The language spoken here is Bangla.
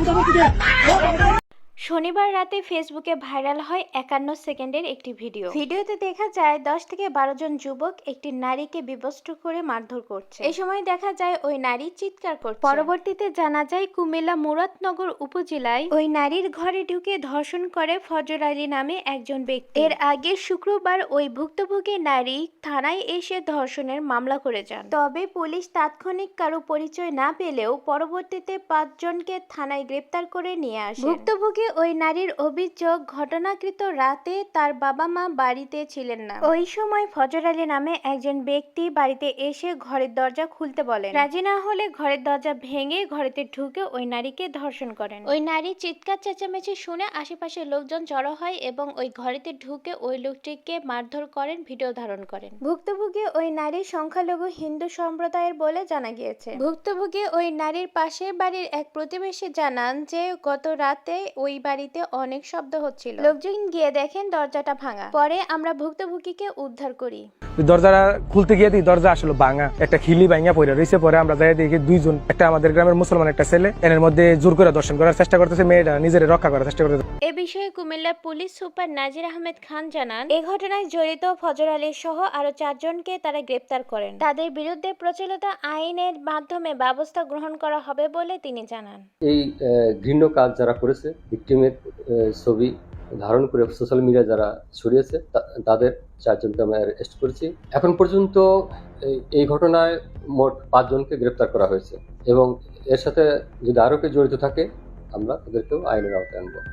我们再过去我 শনিবার রাতে ফেসবুকে ভাইরাল হয় একান্ন সেকেন্ডের একটি ভিডিও। ভিডিওতে দেখা যায় দশ থেকে বারো জন যুবক একটি নারীকে বিবস্ত্র করে মারধর করছে। এই সময় দেখা যায় ওই নারী চিৎকার করছে। পরবর্তীতে জানা যায় কুমিল্লা মুরাদনগর উপজেলায় ওই নারীর ঘরে ঢুকে ধর্ষণ করে ফজর আলী নামে একজন ব্যক্তি। এর আগে শুক্রবার ওই ভুক্তভোগী নারী থানায় এসে ধর্ষণের মামলা করে যান। তবে পুলিশ তাৎক্ষণিক কারও পরিচয় না পেলেও পরবর্তীতে পাঁচজনকে থানায় গ্রেপ্তার করে নিয়ে আসে ভুক্তভোগী ওই নারীর অভিযোগ ঘটনাকৃত রাতে তার বাবা মা বাড়িতে ছিলেন না। ওই সময় ফজর আলী নামে একজন ব্যক্তি বাড়িতে এসে ঘরের দরজা খুলতে বলেন। রাজি না হলে ঘরের দরজা ভেঙে ঘরেতে ঢুকে ওই নারীকে ধর্ষণ করেন। ওই নারী চিৎকার, চেঁচামেচি শুনে আশেপাশের লোকজন জড়ো হয় এবং ওই ঘরেতে ঢুকে ওই লোকটিকে মারধর করেন, ভিডিও ধারণ করেন। ভুক্তভোগী ওই নারী সংখ্যালঘু হিন্দু সম্প্রদায়ের বলে জানা গিয়েছে। ভুক্তভোগী ওই নারীর পাশের বাড়ির এক প্রতিবেশী জানান যে গত রাতে ওই বাড়িতে অনেক শব্দ হচ্ছিল। লোকজন গিয়ে দেখেন দরজাটা ভাঙা। পরে আমরা ভুক্তভোগীকে উদ্ধার করি। দরজাটা খুলতে গিয়ে দিই দরজা আসলে ভাঙা। একটা খিলি ভাঙা পড়ে রয়েছে। পরে আমরা যাই দেখি দুইজন একটা আমাদের গ্রামের মুসলমান একটা ছেলে। এর মধ্যে জোর করে দর্শন করার চেষ্টা করতেছে। মেয়েটা নিজের রক্ষা করার চেষ্টা করতেছে। এ বিষয়ে কুমিল্লার পুলিশ সুপার নাজির আহমেদ খান জানান এ ঘটনায় জড়িত ফজর আলী সহ আরও চারজনকে তারা গ্রেপ্তার করেন। তাদের বিরুদ্ধে প্রচলিত আইনের মাধ্যমে ব্যবস্থা গ্রহণ করা হবে বলে তিনি জানান। এই ঘৃণ্য কাজ যারা করেছে ভিক্টিমের ছবি ধারণ করে সোশ্যাল মিডিয়া যারা ছড়িয়েছে তাদের চারজনকে আমরা অ্যারেস্ট করেছি। এখন পর্যন্ত এই- এই ঘটনায় মোট পাঁচজনকে গ্রেপ্তার করা হয়েছে এবং এর সাথে যদি আরও কেউ জড়িত থাকে, আমরা তাদেরকেও আইনের আওতায় আনব।